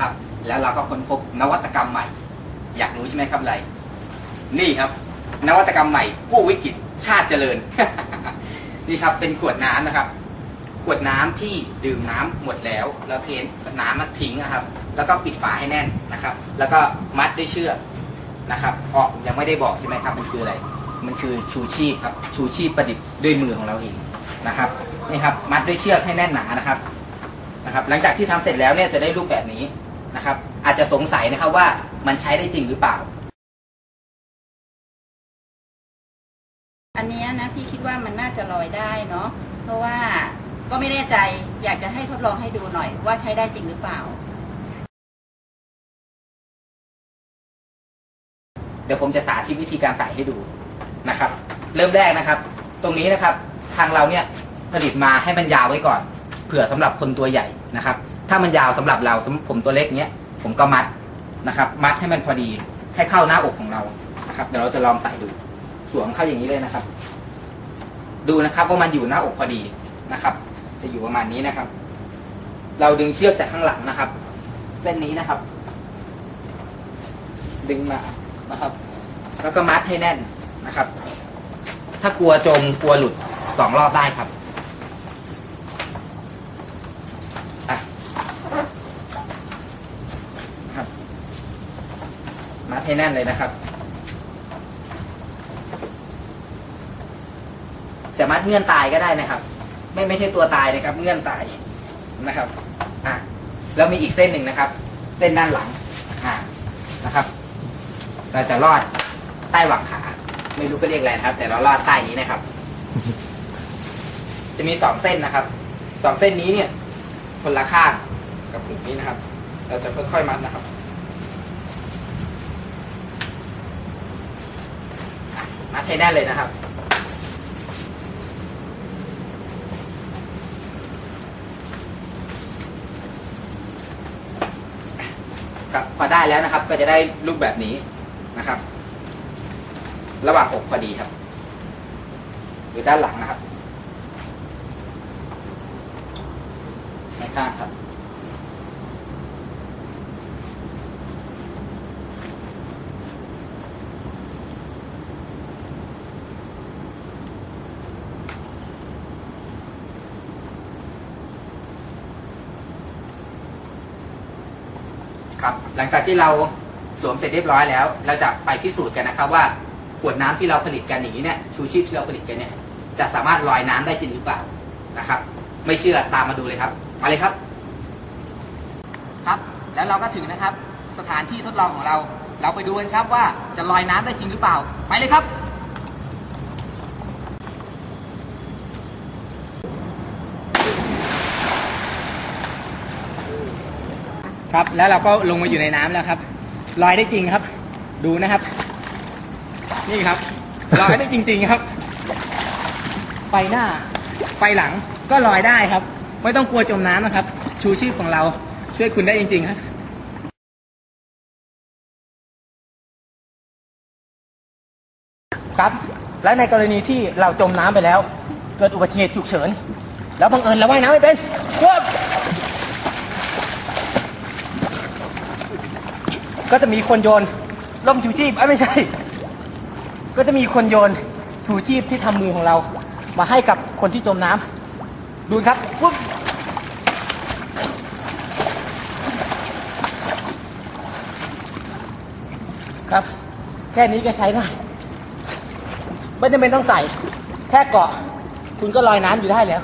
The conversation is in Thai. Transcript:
ครับ แล้วเราก็ค้นพบนวัตกรรมใหม่ อยากรู้ใช่ไหมครับอะไร นี่ครับ นวัตกรรมใหม่กู้วิกฤตชาติเจริญ นี่ครับเป็นขวดน้ำนะครับ ขวดน้ำที่ดื่มน้ำหมดแล้วแล้วเทน้ำมาทิ้งนะครับ แล้วก็ปิดฝาให้แน่นนะครับ แล้วก็มัดด้วยเชือกนะครับออกยังไม่ได้บอกใช่ไหมครับ มันคืออะไร มันคือชูชีพครับชูชีพประดิษฐ์ด้วยมือของเราเองนะครับนี่ครับ มัดด้วยเชือกให้แน่นหนานะครับนะครับ หลังจากที่ทำเสร็จแล้วเนี่ยจะได้รูปแบบนี้ นะครับ อาจจะสงสัยนะครับว่ามันใช้ได้จริงหรือเปล่า อันเนี้ยนะพี่คิดว่ามันน่าจะลอยได้เนาะเพราะว่าก็ไม่แน่ใจอยากจะให้ทดลองให้ดูหน่อยว่าใช้ได้จริงหรือเปล่า เดี๋ยวผมจะสาธิตวิธีการใส่ให้ดูนะครับ เริ่มแรกนะครับ ตรงนี้นะครับ ทางเราเนี่ยผลิตมาให้มันยาวไว้ก่อน เผื่อสำหรับคนตัวใหญ่นะครับ ถ้ามันยาวสำหรับเราสมมติผมตัวเล็กเนี้ย ผมก็มัดนะครับ มัดให้มันพอดีให้เข้าหน้าอกของเรานะครับเดี๋ยวเราจะลองใส่ดูสวมเข้าอย่างนี้เลยนะครับ ดูนะครับว่ามันอยู่หน้าอกพอดีนะครับ จะอยู่ประมาณนี้นะครับ เราดึงเชือกจากข้างหลังนะครับ เส้นนี้นะครับ ดึงมานะครับ แล้วก็มัดให้แน่นนะครับ ถ้ากลัวจมกลัวหลุดสองรอบได้ครับอะครับ มัดให้แน่นเลยนะครับ จะมัดเงื่อนตายก็ได้นะครับ ไม่ไม่ใช่ตัวตายนะครับ เงื่อนตายนะครับ อะแล้วมีอีกเส้นหนึ่งนะครับ เส้นด้านหลัง อะนะครับ เราจะรอดใต้หวังขา ไม่รู้ก็เรียกอะไรนะครับ แต่เรารอดใต้นี้นะครับ จะมีสองเส้นนะครับสองเส้นนี้เนี่ย คนละข้างกับถุงนี้นะครับ เราจะค่อยๆมัดนะครับ มัดให้แน่นเลยนะครับ ครับพอได้แล้วนะครับ ก็จะได้รูปแบบนี้นะครับ ระหว่างอกพอดีครับหรือด้านหลังนะครับไม่ข้างครับ ครับ หลังจากที่เราสวมเสร็จเรียบร้อยแล้ว เราจะไปพิสูจน์กันนะครับว่าขวดน้ำที่เราผลิตกันอย่างนี้เนี่ยชูชีพที่เราผลิตกันเนี่ยจะสามารถลอยน้ำได้จริงหรือเปล่านะครับ ไม่เชื่อตามมาดูเลยครับมาเลยครับ ครับ แล้วเราก็ถึงนะครับ สถานที่ทดลองของเรา เราไปดูกันครับว่าจะลอยน้ำได้จริงหรือเปล่า ไปเลยครับ ครับ แล้วเราก็ลงมาอยู่ในน้ำแล้วครับลอยได้จริงครับ ดูนะครับ นี่ครับลอยได้จริง ๆครับ ไปหน้า ไปหลังก็ลอยได้ครับ ไม่ต้องกลัวจมน้ำนะครับ ชูชีพของเราช่วยคุณได้จริง ๆ ครับครับ และในกรณีที่เราจมน้ำไปแล้ว เกิดอุบัติเหตุฉุกเฉิน แล้วบังเอิญเราว่ายน้ำไม่เป็นควบ ก็จะมีคนโยนล่มชูชีพเอ้ยไม่ใช่ ก็จะมีคนโยนชูชีพที่ทำมือของเรา มาให้กับคนที่จมน้ำดูครับปุ๊บครับ แค่นี้ก็ใช้ได้ไม่จำเป็นต้องใส่ แค่เกาะ คุณก็ลอยน้ำอยู่ได้แล้ว